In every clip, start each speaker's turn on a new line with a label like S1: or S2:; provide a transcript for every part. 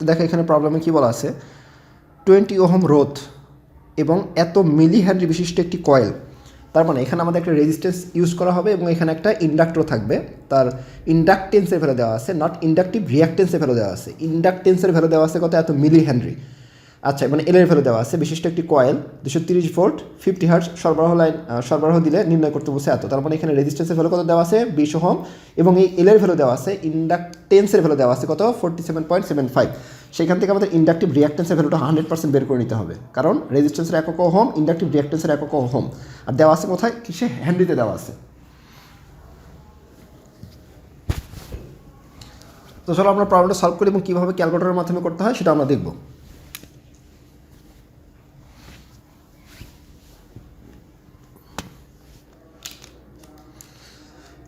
S1: তো দেখো, এখানে প্রবলেমে কী বলা আছে? টোয়েন্টি ওহম রোধ এবং এত মিলি হ্যান্ডি বিশিষ্ট একটি কয়েল তার মানে এখানে আমাদের একটা রেজিস্ট্যান্স ইউজ করা হবে এবং এখানে একটা ইন্ডাক্টর থাকবে। তার ইন্ডাকটেন্সের ভ্যালু দেওয়া আছে নট ইন্ডাকটিভ রিয়াকটেন্সের ভ্যালু দেওয়া আছে। ইন্ডাকটেন্সের ভ্যালু দেওয়া আছে কত? এত মিলি হেনরি আচ্ছা মানে এলের ভ্যালু দেওয়া আছে। বিশিষ্ট একটি কয়েল দুশো তিরিশ ভোল্ট ফিফটি হার্টস সরবরাহ লাইন সরবরাহ দিলে নির্ণয় করতে বসে এত। তার মানে এখানে রেজিস্ট্যান্সের ভ্যালু কত দেওয়া আছে? বিশ হোম এবং এই এলের ভ্যালু দেওয়া আছে ইন্ডাকটেন্সের ভ্যালু দেওয়া আছে কত? Forty seven point seven five সেখান থেকে আমাদের ইন্ডাকটিভ রিয়াকটেন্সের ভ্যালুটা হান্ড্রেড পার্সেন্ট বের করে নিতে হবে। কারণ রেজিস্ট্যান্সের একক হোম ইন্ডাকটিভ রিয়াকটেন্সের একক হোম আর দেওয়া আছে কোথায়? কিসে? হ্যান্ডিতে দেওয়া আছে। তো চলো আমরা প্রবলেমটা সলভ করি এবং কীভাবে ক্যালকুলেটরের মাধ্যমে করতে হয় সেটা আমরা দেখব।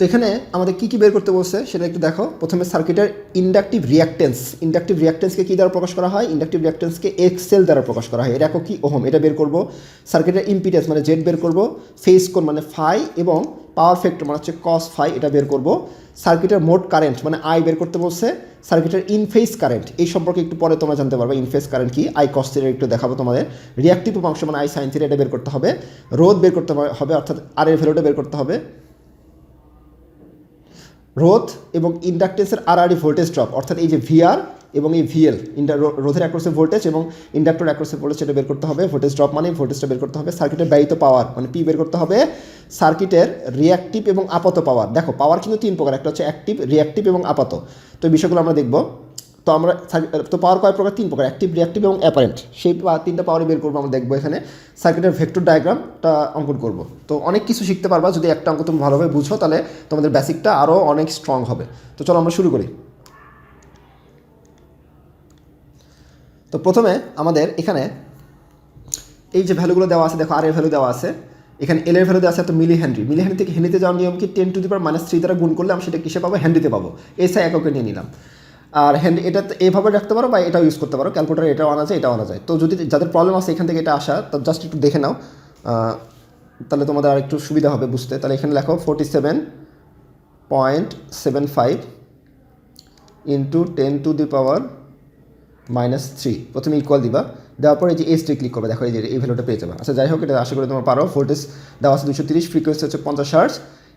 S1: তো এখানে আমাদের কী কী বের করতে বলছে সেটা একটু দেখো। প্রথমে সার্কিটের ইন্ডাকটিভ রিয়াকটেন্স। ইন্ডাকটিভ রিয়াকটেন্সকে কী দ্বারা প্রকাশ করা হয়? ইন্ডাকটিভ রিয়াকটেন্সকে এক্সেল দ্বারা প্রকাশ করা হয়। এর একক কি? ওহম। এটা বের করব। সার্কিটের ইম্পিডেন্স মানে জেড বের করব। ফেস কোণ মানে ফাই এবং পাওয়ার ফ্যাক্টর মানে হচ্ছে কস ফাই এটা বের করব। সার্কিটের মোট কারেন্ট মানে আই বের করতে বলছে। সার্কিটের ইনফেস কারেন্ট এই সম্পর্কে একটু পরে তোমরা জানতে পারবে ইনফেস কারেন্ট কি। আই কস থিটা একটু দেখাবো তোমাদের। রিয়াক্টিভ উপাংশ মানে আই সাইন থিটা এটা বের করতে হবে। রোধ বের করতে হবে। অর্থাৎ আর এর ভ্যালুটা বের করতে হবে। রোধ এবং ইন্ডাকটেন্সের আরআরই ভোল্টেজ ড্রপ, অর্থাৎ এই যে ভিআর এবং এই ভিএল, ইন্ডা রোধের অ্যাক্রোসে ভোল্টেজ এবং ইন্ডাক্টর অ্যাক্রোসে ভোল্টেজ, সেটা বের করতে হবে, ভোল্টেজ ড্রপ মানে ভোল্টেজটা বের করতে হবে সার্কিটের ব্যয়িত পাওয়ার মানে পি বের করতে হবে সার্কিটের রিয়াক্টিভ এবং আপাত পাওয়ার। দেখো, পাওয়ার কিন্তু তিন প্রকার, একটা হচ্ছে অ্যাক্টিভ রিয়াক্টিভ এবং আপাত। তো বিষয়গুলো আমরা দেখব। তো আমরা তো পাওয়ার কয় প্রকার? তিন প্রকার অ্যাক্টিভ রিয়াক্টিভ এবং অ্যাপারেন্ট সেই তিনটা পাওয়ারই বের করব, আমরা দেখব এখানে। সার্কিটের ভেক্টর ডায়াগ্রামটা অঙ্কন করব। তো অনেক কিছু শিখতে পারবা, যদি একটা অঙ্ক তুমি ভালোভাবে বুঝো, তাহলে তোমাদের বেসিকটা আরও অনেক স্ট্রং হবে। তো চলো আমরা শুরু করি। তো প্রথমে আমাদের এখানে এই যে ভ্যালুগুলো দেওয়া আছে, দেখো আর এর ভ্যালু দেওয়া আছে। এখানে এল এর ভ্যালু দেওয়া আছে এত মিলি হেনরি মিলি হেনরি থেকে হেনরিতে যাওয়ার নিয়ম কি? Ten to the power minus three দ্বারা গুণ করলে আমি সেটা কিসে পাবো? হেনরিতে পাবো। এসআই এককে নিয়ে নিলাম। আর হ্যান্ড এটা এভাবে রাখতে পারো বা এটাও ইউজ করতে পারো। ক্যালকুলেটার এটাও আনা যায়, এটাও আনা যায়। তো যদি যাদের প্রবলেম আছে, এখান থেকে এটা আসা, তো জাস্ট একটু দেখে নাও। তাহলে তোমাদের আর একটু সুবিধা হবে বুঝতে। তাহলে এখানে লেখো forty seven point seven five into ten to the power minus three প্রথমে ইকুয়াল দিবা। দেওয়ার পরে এই যে এসটি ক্লিক করবে, দেখো এই যে, এই ভ্যালুটা পেয়ে যাবে। আচ্ছা যাই হোক, এটা আশা করি তোমার পারো। ভোল্টেজ দেওয়া আছে দুশো তিরিশ ফ্রিকোয়েন্সি হচ্ছে পঞ্চাশ হার্স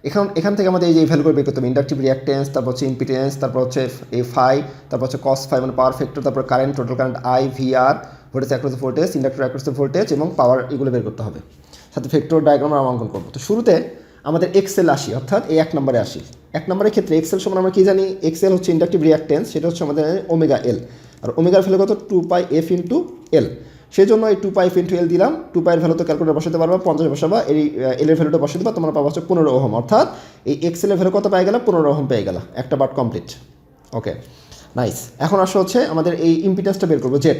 S1: এখান এখান থেকে আমাদের এই যে ভ্যালু বের করতে হবে ইন্ডাকটিভ রিয়াক্টেন্স তারপর হচ্ছে ইম্পিটেন্স তারপর হচ্ছে এ ফাই তারপর হচ্ছে কস ফাই মানে পাওয়ার ফ্যাক্টর তারপর current total current I V R voltage across voltage inductor across voltage এবং পাওয়ার এগুলো বের করতে হবে। সাথে ফ্যাক্টর ডায়াগ্রাম আমরা অঙ্কন করব। তো শুরুতে আমাদের এক্সেল আসি, অর্থাৎ এই এক নম্বরে আসি। এক নম্বরের ক্ষেত্রে এক্সেল সমান আমরা কি জানি? এক্সেল হচ্ছে ইন্ডাকটিভ রিয়াক্টেন্স সেটা হচ্ছে আমাদের ওমেগা এল আর ওমেগার ভ্যালু কত? Two pi f into L সেই জন্য এই two pi f into L দিলাম টু পাইয়ের ভ্যালু তো ক্যালকুলেটার বসাতে পারবা, পঞ্চাশ বসাবা এই এল এর ভ্যালুটা বসাতে পারবা তোমরা পাবা হচ্ছে পনেরো ওহম। অর্থাৎ এই এক্সেল এর ভ্যালু কত পেয়ে গেলে? পনেরো ওহম পেয়ে গেল। একটা বাট কমপ্লিট ওকে নাইস এখন আসা হচ্ছে আমাদের এই ইম্পিটেন্সটা বের করব জেড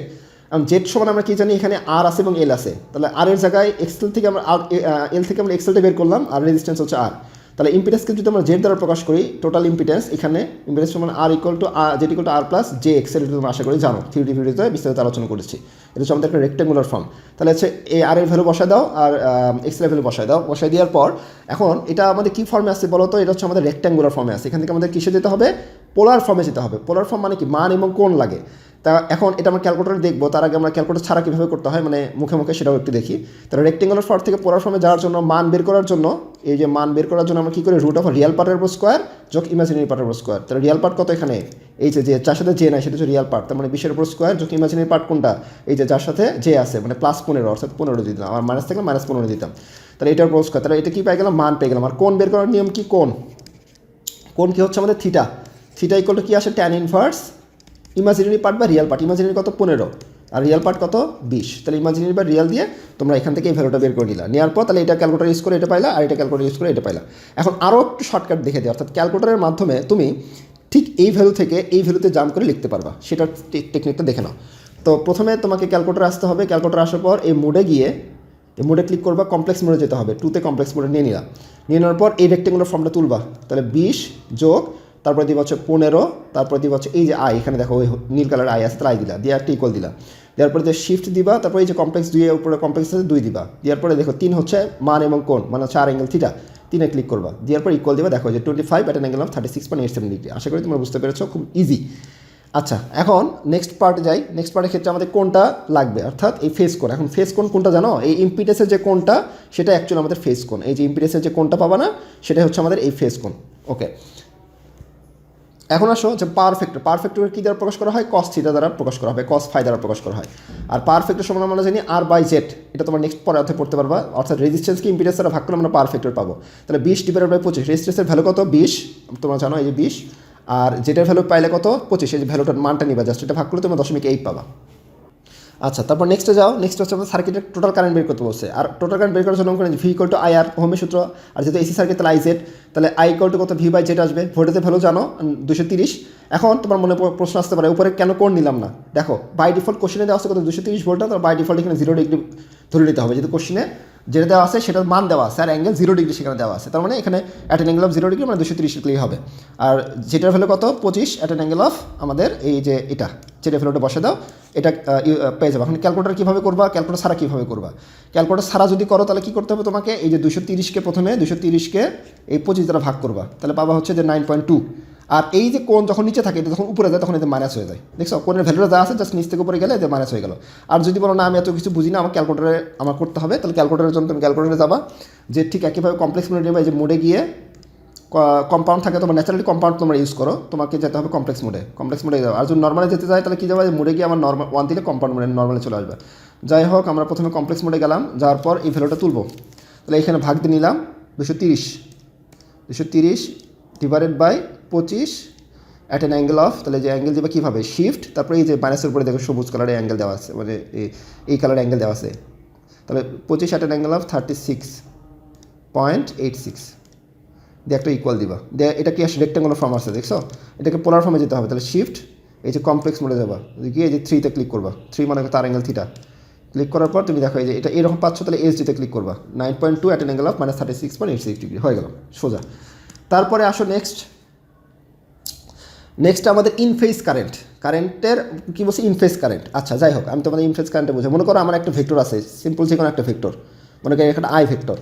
S1: জেড সমান আমরা কি জানি? এখানে আর আছে এবং এল আছে। তাহলে আর এর জায়গায় এক্সেল থেকে আমরা, আর এল থেকে আমরা এক্সেলটা বের করলাম, আর রেজিস্ট্যান্স হচ্ছে আর তাহলে ইম্পিটেন্সকে যদি আমরা জেড দ্বারা প্রকাশ করি টোটাল ইম্পিটেন্স এখানে ইম্পিটেন্স সমান আর equal to R Z equal to R plus j XL এটা তোমরা আশা করি জানো থ্রি ভিডিওতে বিস্তারিত আলোচনা করেছি। এটা হচ্ছে আমাদের একটা রেক্টেঙ্গুলার ফর্ম তাহলে হচ্ছে এই আর এর ভ্যালু বসায় দাও আর এক্সেল ভ্যালু বসায় দাও। বসায় দেওয়ার পর এখন এটা আমাদের কি ফর্মে আছে বলো তো? এটা হচ্ছে আমাদের রেক্টেঙ্গুলার ফর্মে আছে। এখান থেকে আমাদের কিসে যেতে হবে? পোলার ফর্মে যেতে হবে। পোলার ফর্ম মানে কি? মান এবং কোণ লাগে। তা এখন এটা আমরা ক্যালকুলেটার দেখব। তার আগে আমরা ক্যালকুলেটার ছাড়া কীভাবে করতে হয়? মানে মুখে মুখে সেটাও একটু দেখি। তাহলে রেক্টেঙ্গুলার ফর্ম থেকে পোলার ফর্মে যাওয়ার জন্য, মান বের করার জন্য এই যে মান বের করার জন্য আমরা কী করি? রুট অফ রিয়াল পার্টের উপর স্কোয়ার যোগ ইমাজিনারি পার্টের উপর স্কোয়ার তাহলে রিয়াল পার্ট কত এখানে? এই যে যে যার সাথে যে নাই, সেটা হচ্ছে রিয়াল পার্ট তার মানে বিশের উপর স্কোয়ার যোগ ইমাজিনারি পার্ট কোনটা? এই যে যার সাথে যে আছে মানে প্লাস পনেরো, অর্থাৎ পনেরো দিতাম আমার মাইনাস থাকলে মাইনাস পনেরো দিতাম। তাহলে এটার উপর স্কোয়ার তাহলে এটা কি পেয়ে গেলাম? মান পেয়ে গেলাম। আর কোন বের করার নিয়ম কি? কোন কোন কি হচ্ছে আমাদের থিটা থিটা ইকুয়াল টু কি আসে? ট্যান ইনভার্স ইমাজিনারি পার্ট বা রিয়াল পার্ট ইমাজিনারি কত? পনেরো। আর রিয়াল পার্ট কত? বিশ। তাহলে ইমাজিনারি বা রিয়াল দিয়ে তোমরা এখান থেকে এই ভ্যালুটা বের করে নিলা। নেওয়ার পর তাহলে এটা ক্যালকুলেটার ইউজ করে এটা পাইলা, আর এটা ক্যালকুলেটার ইউজ করে এটা পাইলা। এখন আরও একটু শর্টকাট দেখে দিই। অর্থাৎ ক্যালকুলেটারের মাধ্যমে তুমি ঠিক এই ভ্যালু থেকে এই ভ্যালুতে জাম্প করে লিখতে পারবা। সেটার টেকনিকটা দেখে নাও। তো প্রথমে তোমাকে ক্যালকুলেটার আসতে হবে। ক্যালকুলেটার আসার পর এই মোডে গিয়ে, এই মোডে ক্লিক করবা কমপ্লেক্স মোডে যেতে হবে। টুতে কমপ্লেক্স মোডে নিয়ে নিলাম নিয়ে নেওয়ার পর এই রেক্টেঙ্গুলার ফর্মটা তুলবা। তাহলে বিশ যোগ, তারপরে দিব হচ্ছে পনেরো, তারপরে দিব হচ্ছে এই যে আই এখানে দেখো ওই নীল কালার আই আসতে আই দিলা। দিয়ে একটা ইকুয়াল দিলা। দেওয়ার পরে যে শিফট দিবা, তারপরে এই যে কমপ্লেক্স দুই উপরে কমপ্লেক্স আছে, দুই দিবা। দেওয়ার পরে দেখো তিন হচ্ছে মান এবং কোণ মানে হচ্ছে আর অ্যাঙ্গেল থিটা তিনে ক্লিক করবা। দেওয়ার পর ইকুয়াল দিবা, দেখো যে twenty five at angle of thirty six point eight seven degree আশা করি তোমরা বুঝতে পেরেছ, খুব ইজি আচ্ছা এখন নেক্সট পার্টে যাই। নেক্সট পার্টের ক্ষেত্রে আমাদের কোনটা লাগবে, অর্থাৎ এই ফেস কোন এখন ফেস কোন কোনটা জানো? এই ইম্পিডেন্সের যে কোনটা সেটা অ্যাকচুয়ালি আমাদের ফেস কোন এই যে ইম্পিডেন্সের যে কোনটা পাবা না সেটা হচ্ছে আমাদের এই ফেস কোন ওকে এখন আসো যে পারফেক্ট পাওয়ার কী দ্বারা প্রকাশ করা হয়? কস থিটা দ্বারা প্রকাশ করা হবে কস ফাই দ্বারা প্রকাশ করা হয়। আর পারফেক্টের সময় আমরা জানি আর বাই জেড এটা তোমার নেক্সট পরে অর্থে পড়তে পারবা। অর্থাৎ রেজিস্ট্যান্সকে ইম্পিডেন্স দ্বারা ভাগ করে আমরা পারফেক্টের পাবো। তাহলে বিশ ডিভাইড বাই পঁচিশ রেজিস্ট্যান্সের ভ্যালু কত? বিশ। তোমরা জানো এই যে বিশ। আর যেটার ভ্যালু পাইলে কত? পঁচিশ। এই যে ভ্যালুটার মানটা নিবা জাস্ট এটা ভাগ করলে তোমরা দশমিক এইট পাবা। আচ্ছা তারপর নেক্সটে যাও নেক্সট হচ্ছে আমাদের সার্কিটের টোটাল কারেন্ট বের করতে বলছে। আর টোটাল কারেন্ট বের করার জন্য আমরা V equal to I R হোমের সূত্র। আর যেহেতু এসি সার্কিট তাহলে আই জেড তাহলে আই ইকল টু কত? ভি বাই জেড আসবে। ভোল্টেজের ভ্যালু জানো? দুশো তিরিশ। এখন তোমার মনে প্রশ্ন আসতে পারে, উপরে কেন কোন নিলাম না? দেখো বাই ডিফল্ট কোশ্চেনে দেওয়া আছে কত? দুশো তিরিশ ভোল্ট তার বাই ডিফল্ট এখানে জিরো ডিগ্রি ধরে নিতে হবে। যেহেতু কোশ্চেনে যেটা দেওয়া আছে সেটার মান দেওয়া আছে, আর অ্যাঙ্গেল জিরো ডিগ্রি সেখানে দেওয়া আছে। তার মানে এখানে at angle of zero degree মানে দুশো তিরিশ ডিগ্রি হবে। আর যেটার ভ্যালু কত? পঁচিশ অ্যাট অ্যাঙ্গেল অফ আমাদের এই যে এটা, যেটা ভ্যালুটা বসে দাও, এটা পেয়ে যাবে। এখন ক্যালকুলেটার কীভাবে করবা? ক্যালকুলেটার ছাড়া কীভাবে করবা? ক্যালকুলেটার ছাড়া যদি করো, তাহলে কী করতে হবে তোমাকে? এই যে দুশো তিরিশকে প্রথমে দুশো তিরিশকে এই পঁচিশ দ্বারা ভাগ করবা। তাহলে পাবা হচ্ছে যে নাইন পয়েন্ট টু আর এই যে কোন যখন নিচে থাকে যখন উপরে যায়, তখন এতে মাইনাস হয়ে যায়। দেখছ? কোনের ভ্যালুটা যা আছে জাস্ট নিচ থেকে উপরে গেলে এতে মাইনাস হয়ে গেল। আর যদি বলো না, আমি এত কিছু বুঝি না আমার ক্যালকুলেটারে আমার করতে হবে, তাহলে ক্যালকুলেটারের জন্য তুমি ক্যালকুলেটারে যাবা, যে ঠিক একইভাবে কমপ্লেক্স মোডে নেবে যে মোডে গিয়ে কম্পাউন্ড থাকে, তোমার ন্যাচারালি কম্পাউন্ড তোমরা ইউজ করো, তোমাকে যেতে হবে কমপ্লেক্স মোডে কমপ্লেক্স মোডে যাও। আর যদি নর্মালে যেতে যায় তাহলে কী যাবে? মোডে গিয়ে আমার নর্মাল ওয়ান দিলে কম্পাউন্ড মোডে নর্মালে চলে আসবে। যাই হোক, আমরা প্রথমে কমপ্লেক্স মোডে গেলাম, যাওয়ার পর এই ভ্যালুটা তুলবো। তাহলে এখানে ভাগ দিয়ে নিলাম, দুশো তিরিশ। দুশো তিরিশ ডিভাইডেড বাই পঁচিশ অ্যাট অ্যান অ্যাঙ্গেল অফ তাহলে যে অ্যাঙ্গেল দেবে কীভাবে? শিফট তারপরে এই যে মাইনাসের উপরে দেখো সবুজ কালারের অ্যাঙ্গেল দেওয়া আছে মানে এই- কালারের অ্যাঙ্গেল দেওয়া আছে। তাহলে পঁচিশ at an angle of thirty six point eight six দিয়ে একটা ইকুয়াল দিবা। দিয়ে এটা কি আসলে রেক্টাঙ্গুলার ফর্ম আছে, দেখছ? এটাকে পোলার ফর্মে যেতে হবে। তাহলে শিফট এই যে কমপ্লেক্স মোডে যাবা। গিয়ে এই যে থ্রিতে ক্লিক করবা থ্রি মানে তার অ্যাঙ্গেল থিটা ক্লিক করার পর তুমি দেখো এই যে এটা এরকম পাচ্ছ, তাহলে এইচ ডিতে ক্লিক করবা। Nine point two at angle of minus thirty six point eight six degree হয়ে গেল, সোজা। তারপরে আসো নেক্সট নেক্সট আমাদের ইনফেস কারেন্ট কারেন্টের কি বলছি? ইনফেস কারেন্ট আচ্ছা যাই হোক, আমি তোমাদের ইনফেস কারেন্টে বুঝে মনে করো আমার একটা ভেক্টর আছে সিম্পল যে কোনো একটা ভেক্টর মনে করি এখানে আই ভেক্টর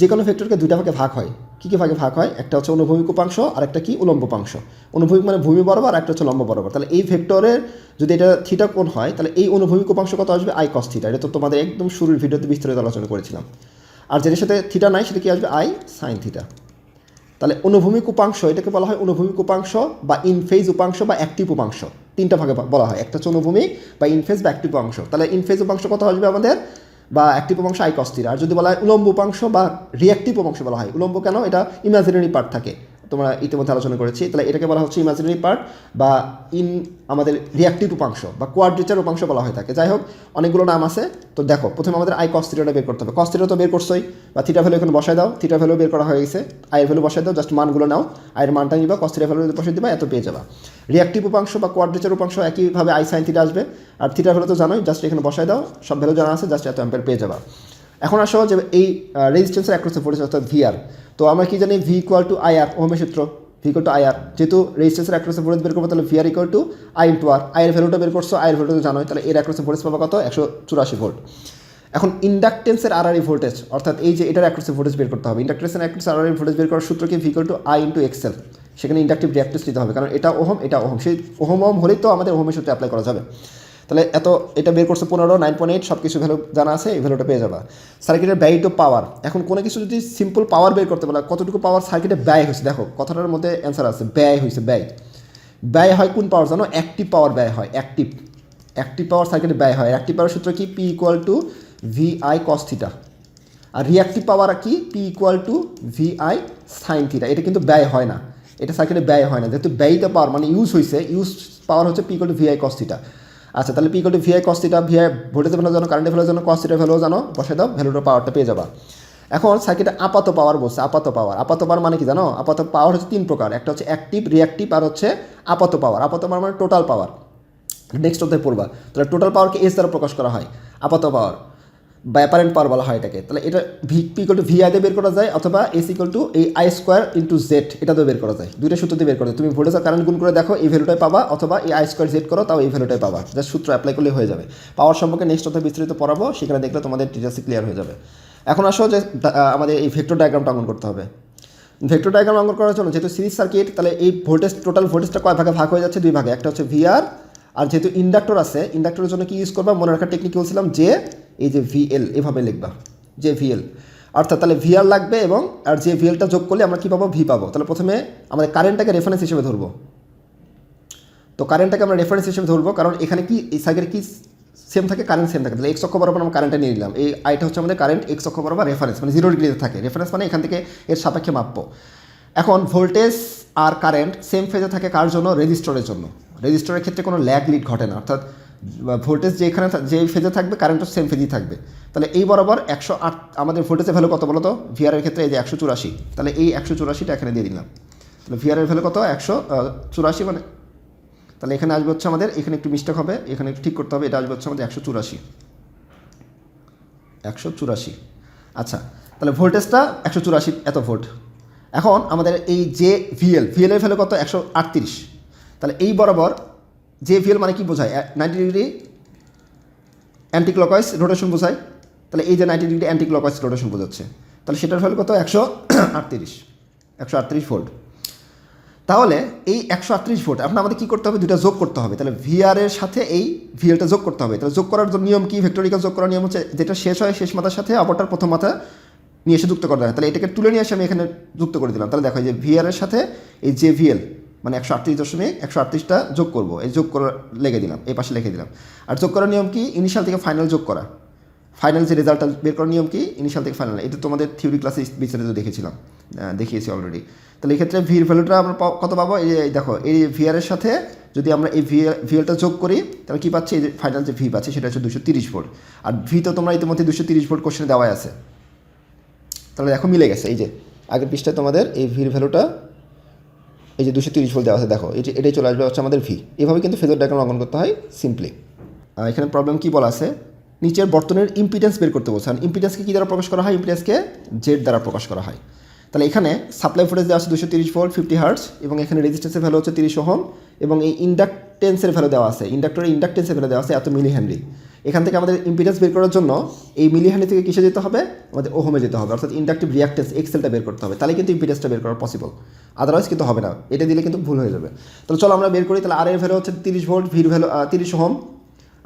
S1: যে কোনো ভেক্টরকে দুইটা ভাগে ভাগ হয়। কী কী ভাগে ভাগ হয়? একটা হচ্ছে অনুভূমিক উপাংশ, আর একটা কি? উলম্ব উপাংশ। অনুভূমিক মানে ভূমি বরাবর, আর একটা হচ্ছে লম্ব বরাবর। তাহলে এই ভেক্টরের যদি এটা থিটা কোণ হয়, তাহলে এই অনুভূমিক উপাংশ কত আসবে? আই কস থিটা এটা তো তোমাদের একদম শুরুর ভিডিওতে বিস্তারিত আলোচনা করেছিলাম। আর যেটার সাথে থিটা নাই, সেটা কি আসবে? আই সাইন থিটা তাহলে অনুভূমিক উপাংশ, এটাকে বলা হয় অনুভূমিক উপাংশ বা ইনফেজ উপাংশ বা অ্যাক্টিভ উপাংশ। তিনটা ভাগে বলা হয়, একটা হচ্ছে অনুভূমিক বা ইনফেজ বা অ্যাক্টিভ উপাংশ। তাহলে ইনফেজ উপাংশ কত আসবে আমাদের? বা অ্যাক্টিভ উপাংশ আইকস্থির আর যদি বলা হয় উলম্ব উপাংশ বা রিয়াক্টিভ উপাংশ বলা হয়, উলম্ব কেন? এটা ইমাজিনারি পার্ট থাকে। তোমরা ইতিমধ্যে আলোচনা করেছি। তাহলে এটাকে বলা হচ্ছে ইমাজিনারি পার্ট বা ইন আমাদের রিয়াক্টিভ উপাংশ বা কোয়াড্রেচার উপাংশ বলা হয়ে থাকে। যাই হোক, অনেকগুলো নাম আছে। তো দেখো, প্রথমে আমাদের আই কস থিটাটা বের করতে হবে। কস থিটা তো বের করছোই। বা থিটা ভ্যালু এখানে বসায় দাও। থিটা ভ্যালু বের করা হয়ে গেছে। আয়ের ভ্যালু বসায় দাও। জাস্ট মানগুলো নাও। আয়ের মানটা নিবা। কস থিটা ভ্যালু বসে দিবা, এত পেয়ে যাবা। রিয়াক্টিভ উপাংশ বা কোয়াড্রেচার উপাংশ একইভাবে আই সাইন থিটা আসবে। আর থিটা ভ্যালু তো জানোই জাস্ট এখানে বসায় দাও। সব ভ্যালু জানা আছে জাস্ট এত অ্যাম্পের পেয়ে যাবা। এখন আসো যে এই রেজিস্ট্যান্সের অ্যাক্রসে পড়েছে, অর্থাৎ ভিআর তো আমরা কি জানি V equal to I R ওহমের সূত্র V equal to I R যেহেতু রেজিস্ট্যান্সের অ্যাক্রসে ভোল্টেজ বের করব, তাহলে V R equal to I into R আয়ের ভ্যালুটা বের করছ আয়ের ভ্যালুটা তো জানোই, তাহলে এর অ্যাক্রসে ভোল্টেজ পাবা কত? একশো চুরাশি ভোল্ট এখন ইন্ডাকটেন্সের আর আর ভোল্টেজ অর্থাৎ এই যে এটার অ্যাক্রসে ভোল্টেজ বের করতে হবে ইন্ডাকটেন্সের অ্যাক্রসে আর আর ভোল্টেজ বের করার সূত্র কি? Equal to I into XL সেখানে ইন্ডাকটিভ রিয়াক্টেন্স নিতে হবে, কারণ এটা ওহম এটা ওহম। সেই ওহম ওহম হলেই তো আমাদের ওহমের সূত্রে অ্যাপ্লাই করা যাবে। তাহলে এত এটা বের করছে পনেরো নাইন পয়েন্ট এইট সব কিছু ভ্যালু জানা আছে, এই ভ্যালুটা পেয়ে যাবা। সার্কিটের ব্যয় টু পাওয়ার এখন কোনো কিছু যদি সিম্পল পাওয়ার বের করতে পারে কতটুকু পাওয়ার সার্কিটে ব্যয় হয়েছে? দেখো, কথাটার মধ্যে অ্যান্সার আছে, ব্যয় হয়েছে, ব্যয়। ব্যয় হয় কোন পাওয়ার জানো? অ্যাক্টিভ পাওয়ার ব্যয় হয় অ্যাক্টিভ অ্যাক্টিভ পাওয়ার সার্কিটে ব্যয় হয়। অ্যাক্টিভ পাওয়ার সূত্র কি? P equal to V I cos theta R reactive power কি? P equal to V I sine theta এটা কিন্তু ব্যয় হয় না। এটা সার্কিটে ব্যয় হয় না। যেহেতু ব্যয়িত পাওয়ার মানে ইউজ হয়েছে ইউজ পাওয়ার হচ্ছে P equal to V I cos theta আচ্ছা তাহলে P equal to V I cos theta V I ভোল্টেজের ভ্যালু জানো কারেন্টের ভ্যালু জানো কস থিটার ভ্যালু জানো বসে দাও ভ্যালুটার পাওয়ারটা পেয়ে যাবা। এখন সার্কিটে আপাত পাওয়ার বলছে আপাত পাওয়ার আপাত পাওয়ার মানে কি জানো? আপাত পাওয়ার হচ্ছে তিন প্রকার, একটা হচ্ছে অ্যাক্টিভ রিয়াক্টিভ আর হচ্ছে আপাত পাওয়ার আপাত পাওয়ার মানে টোটাল পাওয়ার নেক্সট অধ্যায় পড়বা। তাহলে টোটাল পাওয়ারকে এস দ্বারা প্রকাশ করা হয়? আপাত পাওয়ার বা অ্যাপারেন্ট পাওয়ার বলা হয় এটাকে। তাহলে এটা V P equal to V I দিয়ে বের করা যায় অথবা এস ইকুয়াল টু এই আই স্কোয়ার ইন্টু জেড এটা দিয়ে বের করা যায়। দুইটা সূত্র দিয়ে বের করা যায়। তুমি ভোল্টেজ আর কারেন্ট গুণ করে দেখো, এই ভ্যালুটাই পাবা অথবা এই আই স্কোয়ার জেড করো, তাও এই ভ্যালুটাই পাবা। জাস্ট সূত্র অ্যাপ্লাই করলে হয়ে যাবে। পাওয়ার সম্পর্কে নেক্সট অধ্যায় বিস্তারিত পড়াবো, সেখানে দেখলে তোমাদের টিচার্সি ক্লিয়ার হয়ে যাবে। এখন আসো যে আমাদের এই ভেক্টর ডায়াগ্রামটা অঙ্কন করতে হবে। ভেক্টর ডায়াগ্রাম অঙ্কন করার জন্য যেহেতু সিরিজ সার্কিট তাহলে এই ভোল্টেজ টোটাল ভোল্টেজটা কয় ভাগে ভাগ হয়ে যাচ্ছে? দুই ভাগে। একটা হচ্ছে ভিআর আর যেহেতু ইন্ডাক্টর আছে ইন্ডাক্টরের জন্য কি ইউজ করবা? মনে রাখার টেকনিক বলছিলাম? যে এই যে ভিএল এভাবে লিখবা, যে ভিএল অর্থাৎ তাহলে ভিআর লাগবে এবং আর যে ভিএলটা যোগ করলে আমরা কী পাবো? ভি পাবো। তাহলে প্রথমে আমাদের কারেন্টটাকে রেফারেন্স হিসেবে ধরবো। তো কারেন্টটাকে আমরা রেফারেন্স হিসেবে ধরবো, কারণ এখানে কি, এই সাইকেল কি সেম থাকে কারেন্ট সেম থাকে। তাহলে এক্স অক্ষ বরাবর আমরা কারেন্টটা নিয়ে নিলাম। এই আইটা হচ্ছে আমাদের কারেন্ট এক্স অক্ষ বরাবর রেফারেন্স মানে জিরো ডিগ্রিতে থাকে। রেফারেন্স মানে এখান থেকে এর সাপেক্ষে মাপবো। এখন ভোল্টেজ আর কারেন্ট সেম ফেজে থাকে কার জন্য? রেজিস্টরের জন্য। রেজিস্টরের ক্ষেত্রে কোনো ল্যাগ লিড ঘটে না। অর্থাৎ ভোল্টেজ যেখানে যে ফেজে থাকবে কারেন্টও সেম ফেজেই থাকবে। তাহলে এই বরাবর একশো আট, আমাদের ভোল্টেজের ভ্যালু কত বলো তো ভিআরের ক্ষেত্রে এই যে একশো চুরাশি। তাহলে এই একশো চুরাশিটা এখানে দিয়ে দিলাম। তাহলে ভিআরের ভ্যালু কত? একশো চুরাশি মানে? তাহলে এখানে আসবে হচ্ছে আমাদের, এখানে একটু মিস্টেক হবে, এখানে একটু ঠিক করতে হবে, এটা আসবে হচ্ছে আমাদের একশো চুরাশি। একশো চুরাশি। আচ্ছা তাহলে ভোল্টেজটা একশো চুরাশি, এত ভোল্ট এখন আমাদের এই যে ভিএল ভিএলের ভ্যালু কত? একশো আটত্রিশ। তাহলে এই বরাবর যে ভিএল মানে কি বোঝায়? নাইনটি ডিগ্রি অ্যান্টি রোটেশন বোঝায়। তাহলে এই যে নাইনটি ডিগ্রি অ্যান্টি রোটেশন বোঝাচ্ছে। তাহলে সেটার ভ্যালু কত? একশো আটত্রিশ। একশো আটত্রিশ ভোল্ট তাহলে এই একশো আটত্রিশ ভোল্ট এখন আমাদের কী করতে হবে? দুটা যোগ করতে হবে। তাহলে ভিআরের সাথে এই ভিএলটা যোগ করতে হবে। তাহলে যোগ করার নিয়ম কি? ভেক্টরিক্যাল যোগ করার নিয়ম হচ্ছে যেটা শেষ হয় শেষ মাথার সাথে অপরটার প্রথম মাথা নিয়ে এসে যুক্ত করা। হয় তাহলে এটাকে তুলে নিয়ে এসে আমি এখানে যুক্ত করে দিলাম। তাহলে দেখো যে ভিআরের সাথে এই যে ভিএল মানে একশো আটত্রিশ দশমিক একশো আটত্রিশটা যোগ করব। এই যোগ করা লেগে দিলাম, এই পাশে লিখে দিলাম। আর যোগ করার নিয়ম কি? ইনিশিয়াল থেকে ফাইনাল যোগ করা। ফাইনাল যে রেজাল্টটা বের করার নিয়ম কি? ইনিশিয়াল থেকে ফাইনাল এটা তোমাদের থিওরি ক্লাসে বিস্তারিত দেখেছিলাম দেখিয়েছি অলরেডি তাহলে এক্ষেত্রে ভির ভ্যালুটা আমরা কত পাবো? এই দেখো, এই ভিআর এর সাথে যদি আমরা এই ভিএলটা যোগ করি, তাহলে কী পাচ্ছি? এই যে ফাইনাল যে ভি পাচ্ছি, সেটা হচ্ছে দুশো তিরিশ ভোল্ট। আর ভি তো তোমরা ইতিমধ্যে দুশো তিরিশ ভোল্ট কোশ্চেনে দেওয়াই আছে। তাহলে দেখো মিলে গেছে। এই যে, আগের পৃষ্ঠায় তোমাদের এই ভির ভ্যালুটা এই যে দুশো তিরিশ ভোল্ট দেওয়া আছে, দেখো যে এটাই চলে আসবে হচ্ছে আমাদের ভি এভাবে কিন্তু ফেজর ডায়াগ্রাম অঙ্কন করতে হয় সিম্পলি এখানে প্রবলেম কি বলা আছে? নিচের বর্তনের ইম্পিডেন্স বের করতে বলছে। ইম্পিডেন্সকে কী দ্বারা প্রকাশ করা হয়? ইম্পিডেন্সকে জেড দ্বারা প্রকাশ করা হয়। তাহলে এখানে সাপ্লাই ফুটেজ দেওয়া আছে দুশো তিরিশ ভোল্ট ফিফটি হার্টস এবং এখানে রেজিস্ট্যান্সের ভ্যালু হচ্ছে তিরিশ ওহম, এবং এই ইন্ডাকটেন্সের ভ্যালু দেওয়া আছে। ইন্ডাক্টরের ইন্ডাকটেন্সের ভ্যালু দেওয়া আছে এত মিলি হেনরি। এখান থেকে আমাদের ইম্পিডেন্স বের করার জন্য এই মিলিহানি থেকে কিসে যেতে হবে? আমাদের ওহমে যেতে হবে, অর্থাৎ ইন্ডাকটিভ রিয়াক্টেন্স এক্সেলটা বের করতে হবে। তাহলে কিন্তু ইম্পিডেন্সটা বের করা পসিবল আদারওয়াইজ কিন্তু হবে না। এটা দিলে কিন্তু ভুল হয়ে যাবে। তাহলে চলো আমরা বের করি। তাহলে আর এর ভ্যালু হচ্ছে তিরিশ ভোল্ট ভির ভ্যালু তিরিশ ওহম।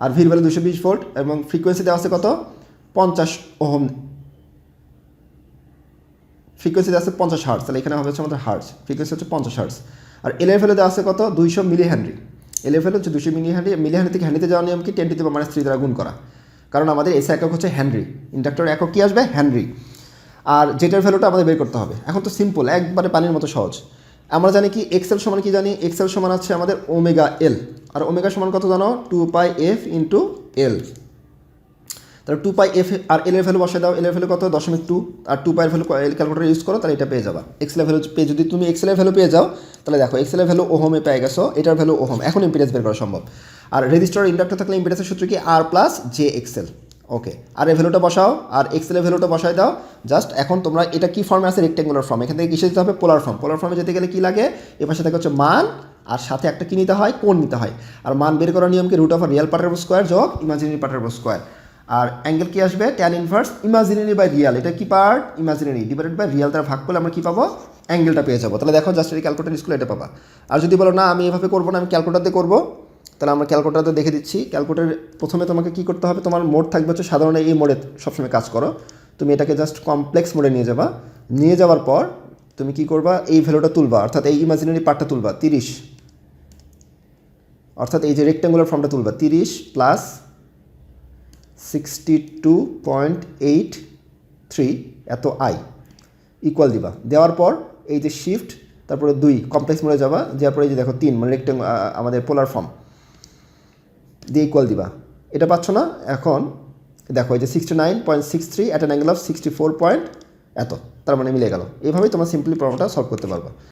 S1: আর ভির ভ্যালু দুশো বিশ ভোল্ট এবং ফ্রিকোয়েন্সি দেওয়া আছে কত? পঞ্চাশ ওহম। ফ্রিকোয়েন্সি দেওয়া আছে পঞ্চাশ হার্টস তাহলে এখানে হবে হচ্ছে আমাদের হার্টস ফ্রিকোয়েন্সি হচ্ছে পঞ্চাশ হার্টস আর এল এর ভ্যালু দেওয়া আছে কত? দুইশো মিলি হেনরি এল এর ভ্যালু হচ্ছে দুশো মিলি হেনরি মিলি হেনরি থেকে হ্যান্ডিতে যাওয়া নিয়ম কি টেন টু মাইনাস থ্রি দ্বারা গুণ করা। কারণ আমাদের এসে একক হচ্ছে হ্যান্ড্রি ইন্ডাক্টর একক কী আসবে? হ্যান্ড্রি আর যেটার ভ্যালুটা আমাদের বের করতে হবে। এখন তো সিম্পল একবারে পানির মতো সহজ। আমরা জানি কি এক্সেল সমান কি জানি? এক্সেল সমান আছে আমাদের ওমেগা এল আর ওমেগা সমান কত জানো? Two pi f into L তাহলে টু পাই এফ আর এল এর ভ্যালু বসে দাও এল এর ভ্যালু কত? দশমিক টু আর টু পাইয়ের ভ্যালু ক্যালকুলেটার ইউজ করো, তাহলে এটা পেয়ে যাবা। এক্সেল ভ্যালু পেয়ে যদি তুমি এক্সেল ভ্যালু পেয়ে যাও, তাহলে দেখো এক্সেল ভ্যালু ওহমে পেয়ে গেছো, এটার ভ্যালু ওহম। এখন ইম্পিডেন্স বের করা সম্ভব। আর রেজিস্টার ইন্ডাক্টর থাকলে ইম্পিডেন্সের সূত্র কি? R plus j XL okay R এর ভ্যালুটা বসাও, আর এক্সেলের ভ্যালুটা বসাই দাও। জাস্ট এখন তোমরা এটা কি ফর্মে আছে? রেক্টেঙ্গুলার ফর্ম এখান থেকে কিসে যেতে হবে? পোলার ফর্ম পোলার ফর্মে যেতে গেলে কি লাগে? এ পাশে থাকে হচ্ছে মান, আর সাথে একটা কি নিতে হয়? কোন নিতে হয়। আর মান বের করার নিয়মকে রুট অফ রিয়েল পার্টের স্কোয়ার যোগ ইমাজিনারি পার্টের স্কোয়ার আর অ্যাঙ্গেল কি আসবে? Tan inverse imaginary by real এটা কি part imaginary divided by real দ্বারা ভাগ করলে আমরা কি পাবো? অ্যাঙ্গেলটা পেয়ে যাব। তাহলে দেখো জাস্ট এই ক্যালকুলেটার স্কুলে এটা পাবা। আর যদি বলো, না, আমি এভাবে করব না, আমি ক্যালকুলেটার দিয়ে করব, তাহলে আমরা ক্যালকুলেটারতে দেখে দিচ্ছি। ক্যালকুলেটার প্রথমে তোমাকে কি করতে হবে? তোমার মোড থাকবে হচ্ছে সাধারণ এই মোডে সবসময় কাজ করো। তুমি এটাকে জাস্ট কমপ্লেক্স মোডে নিয়ে যাবা। নিয়ে যাওয়ার পর তুমি কি করবা? এই ভ্যালুটা তুলবা। অর্থাৎ এই ইমাজিনারি পার্টটা তুলবা। তিরিশ। অর্থাৎ এই যে রেক্টেঙ্গুলার ফর্মটা তুলবা। তিরিশ plus sixty two point eight three এত আই ইকুয়াল দিবা। দেওয়ার পর এই যে শিফট তারপরে দুই কমপ্লেক্স মোডে যাবা যাওয়ার পরে এই যে দেখো তিন মানে রেক্টেঙ্গ আমাদের পোলার ফর্ম দিয়ে ইকুয়াল দিবা। এটা পাচ্ছ না? এখন দেখো এই যে sixty nine point six three at an angle of sixty four point এত, তার মানে মিলে গেল। এইভাবেই তোমরা সিম্পলি প্রবলেমটা সলভ করতে পারবা।